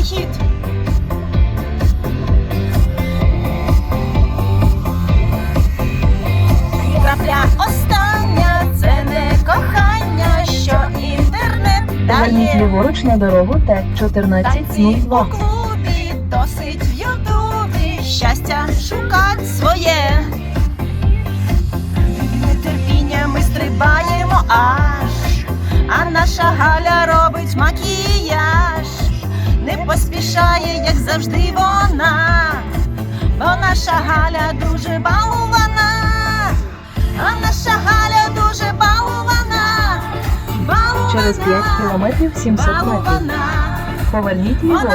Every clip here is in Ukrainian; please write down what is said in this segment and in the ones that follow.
той хід. Крапля остання це не кохання, що інтернет дає. Зверніть ліворуч на дорогу т 1402 у клубі, досить в ютубі, щастя шукати своє. Нетерпіння ми стрибаємо аж, а наша Галя робить макіяж як завжди, вона, бо наша Галя дуже балувана, а наша Галя дуже балувана. балована, Через 5 кілометрів 700 метрів. Поверніть ліворуч.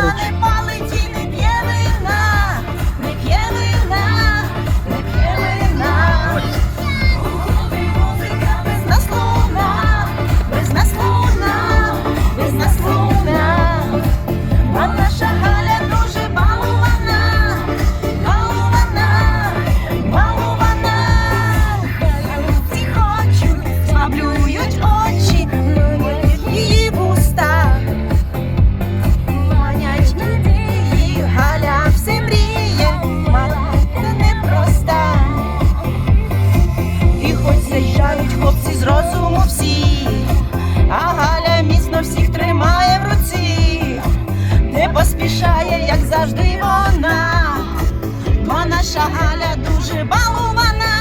Аля дуже балована.